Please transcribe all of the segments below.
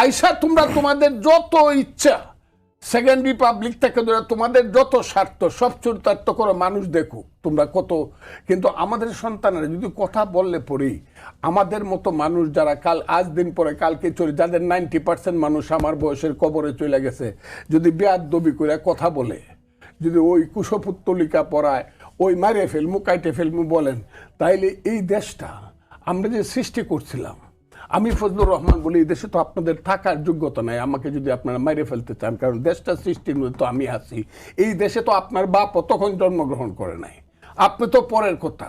আইসা তোমরা তোমাদের যত ইচ্ছা সেকেন্ড রিপাবলিক থেকে ধরে তোমাদের যত স্বার্থ, সব চরিতার্থ করে, মানুষ দেখুক তোমরা কত। কিন্তু আমাদের সন্তানেরা, যদি কথা বললে পড়ি, আমাদের মতো মানুষ যারা কাল, আজ দিন পরে কালকে চলে, যাদের নাইনটি পার্সেন্ট মানুষ আমার বয়সের কবরে চলে গেছে, যদি বেয়াদ দবি করে কথা বলে, যদি ওই কুশপুত্তলিকা পড়ায় ওই মারে ফেলমু, কাইটে ফেলমু বলেন, তাইলে এই দেশটা আমরা যে সৃষ্টি করছিলাম আমি ফজলুর রহমান বলি, এই দেশে তো আপনাদের থাকার যোগ্যতা নাই। আমাকে যদি আপনারা মাইরে ফেলতে চান, কারণ দেশটা সৃষ্টির মধ্যে তো আমি আছি। এই দেশে তো আপনার বাপও তখন জন্মগ্রহণ করে নাই। আপনি তো পরের কথা।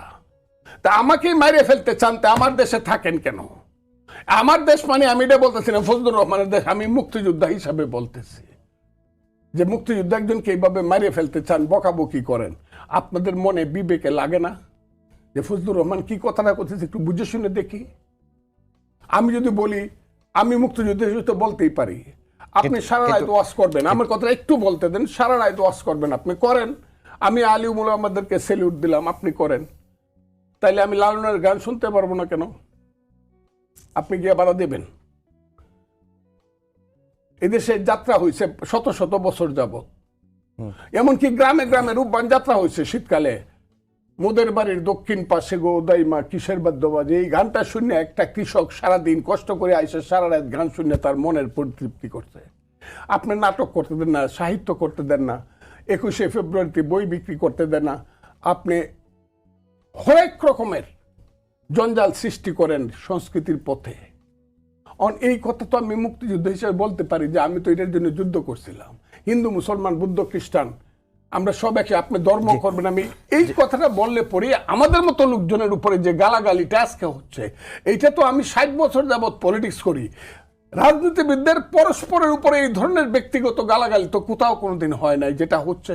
তা আমাকেই মাইরে ফেলতে চান, তা আমার দেশে থাকেন কেন? আমার দেশ মানে আমি এটা বলতেছি না ফজলুর রহমানের দেশ আমি মুক্তিযোদ্ধা হিসাবে বলতেছি। যে মুক্তিযুদ্ধ একজনকে এইভাবে মারিয়ে ফেলতে চান, বকাবকি করেন, আপনাদের মনে বিবেকে লাগে না? যে ফজলুর রহমান কি কথাটা করতেছে একটু বুঝে শুনে দেখি। আমি যদি বলি আমি মুক্তিযুদ্ধ হিসেবে তো বলতেই পারি। আপনি সারা রায় কিন্তু- ওয়াজ করবেন। আমার কথাটা একটু বলতে দেন সারা রায় ওয়াজ করবেন আপনি। করেন। আমি আলিউমুল আমাদেরকে সেলিউট দিলাম আপনি করেন। তাইলে আমি লালনের গান শুনতে পারব না কেন? আপনি গিয়ে বাধা দেবেন। এদেশে যাত্রা হয়েছে শত শত বছর যাবত এমনকি গ্রামে গ্রামে রূপবান যাত্রা হয়েছে শীতকালে। মোদের বাড়ির দক্ষিণ পাশে গো মা কিসের বাদ্য বাজে এই গানটা শুনে একটা কৃষক সারাদিন কষ্ট করে আইসে সারা রাত গান শুনে তার মনের পরিতৃপ্তি করছে। আপনি নাটক করতে দেন না, সাহিত্য করতে দেন না, একুশে ফেব্রুয়ারিতে বই বিক্রি করতে দেন না। আপনি হরেক রকমের জঞ্জাল সৃষ্টি করেন সংস্কৃতির পথে। অন, এই কথা তো আমি মুক্তিযুদ্ধ হিসেবে বলতে পারি যে আমি তো এটার জন্য যুদ্ধ করছিলাম। হিন্দু, মুসলমান, বুদ্ধ, খ্রিস্টান আমরা সব একে আপনি ধর্ম করবেন আমি এই কথাটা বললে পরে আমাদের মতো লোকজনের উপরে যে গালাগালিটা আজকে হচ্ছে এইটা তো আমি ষাট বছর যাবৎ পলিটিক্স করি। রাজনীতিবিদদের পরস্পরের উপরে এই ধরনের ব্যক্তিগত গালাগালি তো কোথাও কোনোদিন হয় নাই যেটা হচ্ছে।